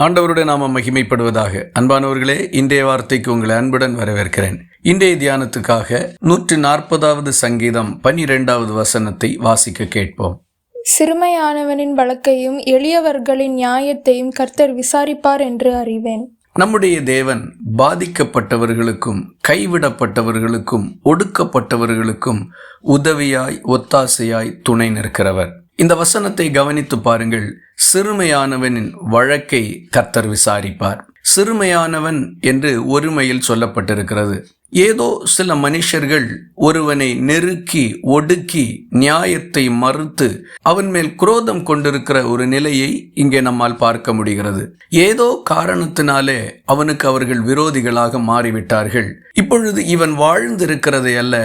ஆண்டவருடைய நாம மகிமைப்படுவதாக. அன்பானவர்களே இன்றைய வார்த்தைக்கு உங்களை அன்புடன் வரவேற்கிறேன். இன்றைய தியானத்துக்காக நூற்று நாற்பதாவது சங்கீதம் பனிரெண்டாவது வசனத்தை வாசிக்க கேட்போம். சிறுமையானவனின் வழக்கையும் எளியவர்களின் நியாயத்தையும் கர்த்தர் விசாரிப்பார் என்று அறிவேன். நம்முடைய தேவன் பாதிக்கப்பட்டவர்களுக்கும் கைவிடப்பட்டவர்களுக்கும் ஒடுக்கப்பட்டவர்களுக்கும் உதவியாய் ஒத்தாசையாய் துணை நிற்கிறவர். இந்த வசனத்தை கவனித்து பாருங்கள். சிறுமையானவனின் வழக்கை கர்த்தர் விசாரிப்பார். சிறுமையானவன் என்று ஒருமையில் சொல்லப்பட்டிருக்கிறது. ஏதோ சில மனுஷர்கள் ஒருவனை நெருக்கி ஒடுக்கி நியாயத்தை மறுத்து அவன் மேல் குரோதம் கொண்டிருக்கிற ஒரு நிலையை இங்கே நம்மால் பார்க்க முடிகிறது. ஏதோ காரணத்தினாலே அவனுக்கு அவர்கள் விரோதிகளாக மாறிவிட்டார்கள். இப்பொழுது இவன் வாழ்ந்திருக்கிறதை அல்ல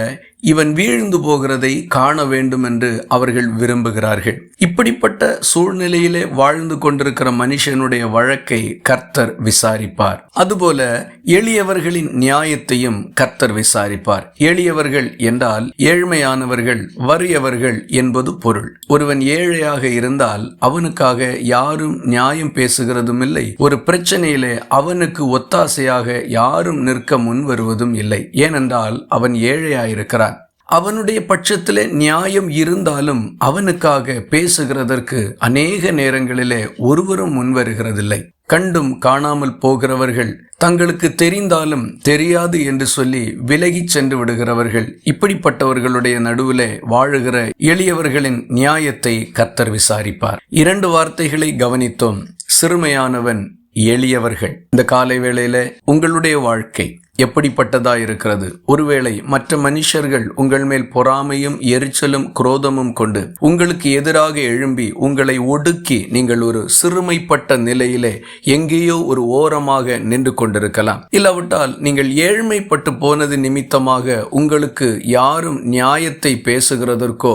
இவன் வீழ்ந்து போகிறதை காண வேண்டும் என்று அவர்கள் விரும்புகிறார்கள். இப்படிப்பட்ட சூழ்நிலையிலே வாழ்ந்து கொண்டிருக்கிற மனுஷனுடைய வழக்கை கர்த்தர் விசாரிப்பார். அதுபோல எளியவர்களின் நியாயத்தையும் கர்த்தர் விசாரிப்பார். எளியவர்கள் என்றால் ஏழ்மையானவர்கள் வறியவர்கள் என்பது பொருள். ஒருவன் ஏழையாக இருந்தால் அவனுக்காக யாரும் நியாயம் பேசுகிறதும் இல்லை ஒரு பிரச்சனையிலே அவனுக்கு ஒத்தாசையாக யாரும் நிற்க முன் வருவதும் இல்லை. ஏனென்றால் அவன் ஏழையாயிருக்கிறான். அவனுடைய பட்சத்தில் நியாயம் இருந்தாலும் அவனுக்காக பேசுகிறதற்கு அநேக நேரங்களிலே ஒருவரும் முன்வருகிறதில்லை. கண்டும் காணாமல் போகிறவர்கள் தங்களுக்கு தெரிந்தாலும் தெரியாது என்று சொல்லி விலகிச் சென்று விடுகிறவர்கள் இப்படிப்பட்டவர்களுடைய நடுவிலே வாழுகிற எளியவர்களின் நியாயத்தை கர்த்தர் விசாரிப்பார். இரண்டு வார்த்தைகளை கவனித்தோம். சிறுமையானவன் எளியவர்கள். இந்த காலை வேளையில உங்களுடைய வாழ்க்கை எப்படிப்பட்டதா இருக்கிறது? ஒருவேளை மற்ற மனுஷர்கள் உங்கள் மேல் பொறாமையும் எரிச்சலும் குரோதமும் கொண்டு உங்களுக்கு எதிராக எழும்பி உங்களை ஒடுக்கி நீங்கள் ஒரு சிறுமைப்பட்ட நிலையிலே எங்கேயோ ஒரு ஓரமாக நின்று கொண்டிருக்கலாம். இல்லாவிட்டால் நீங்கள் ஏழ்மைப்பட்டு போனது நிமித்தமாக உங்களுக்கு யாரும் நியாயத்தை பேசுகிறதற்கோ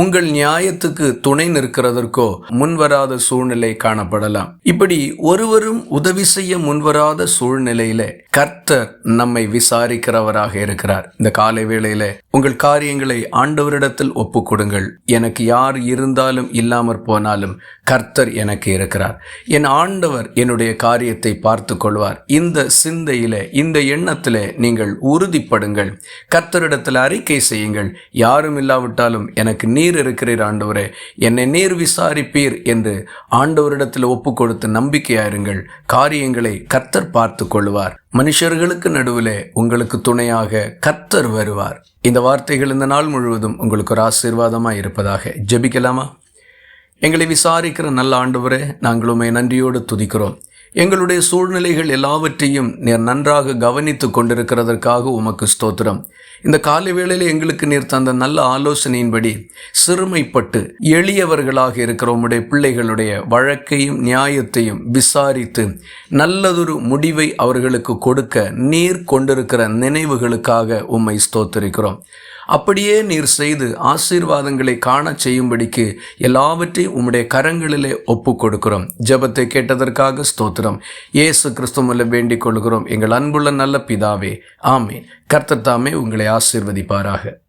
உங்கள் நியாயத்துக்கு துணை நிற்கிறதற்கோ முன்வராத சூழ்நிலை காணப்படலாம். இப்படி ஒருவரும் உதவி செய்ய முன்வராத சூழ்நிலையில கர்த்தர் நம்மை விசாரிக்கிறவராக இருக்கிறார். இந்த காலை வேளையில உங்கள் காரியங்களை ஆண்டவரிடத்தில் ஒப்புக்கொடுங்கள். எனக்கு யார் இருந்தாலும் இல்லாமற் போனாலும் கர்த்தர் எனக்கு இருக்கிறார். என் ஆண்டவர் என்னுடைய காரியத்தை பார்த்து கொள்வார். இந்த சிந்தையில இந்த எண்ணத்தில் நீங்கள் உறுதிப்படுங்கள். கர்த்தரிடத்தில் அறிக்கை செய்யுங்கள். யாரும் இல்லாவிட்டாலும் எனக்கு நீர் இருக்கிறீர் ஆண்டவரே. என்னை நீர் விசாரிப்பீர் என்று ஆண்டவரிடத்தில் ஒப்பு கொடுத்து நம்பிக்கையாயிருங்கள். காரியங்களை கர்த்தர் பார்த்து கொள்வார். மனுஷர்களுக்கு நடுவிலே உங்களுக்கு துணையாக கர்த்தர் வருவார். இந்த வார்த்தைகள் இந்த நாள் முழுவதும் உங்களுக்கு ஒரு ஆசீர்வாதமாக இருப்பதாக ஜெபிக்கலாமா? எங்களை விசாரிக்கிற நல்ல ஆண்டவரே நாங்கள் உண்மை நன்றியோடு துதிக்கிறோம். எங்களுடைய சூழ்நிலைகள் எல்லாவற்றையும் நீர் நன்றாக கவனித்து கொண்டிருக்கிறதற்காக உமக்கு ஸ்தோத்திரம். இந்த காலை வேளையில் எங்களுக்கு நீர் தந்த நல்ல ஆலோசனையின்படி சிறுமைப்பட்டு எளியவர்களாக இருக்கிற உம்முடைய பிள்ளைகளுடைய வழக்கையும் நியாயத்தையும் விசாரித்து நல்லதொரு முடிவை அவர்களுக்கு கொடுக்க நீர் கொண்டிருக்கிற நினைவுகளுக்காக உம்மை ஸ்தோத்திருக்கிறோம். அப்படியே நீர் செய்து ஆசீர்வாதங்களை காண செய்யும்படிக்கு எல்லாவற்றையும் உம்முடைய கரங்களிலே ஒப்பு கொடுக்கிறோம். ஜெபத்தை கேட்டதற்காக ஸ்தோத்திரம். இயேசு கிறிஸ்துவில் வேண்டிக் கொள்கிறோம். எங்கள் அன்புள்ள நல்ல பிதாவே ஆமேன். கர்த்தர் தாமே உங்களை ஆசீர்வதிப்பாராக.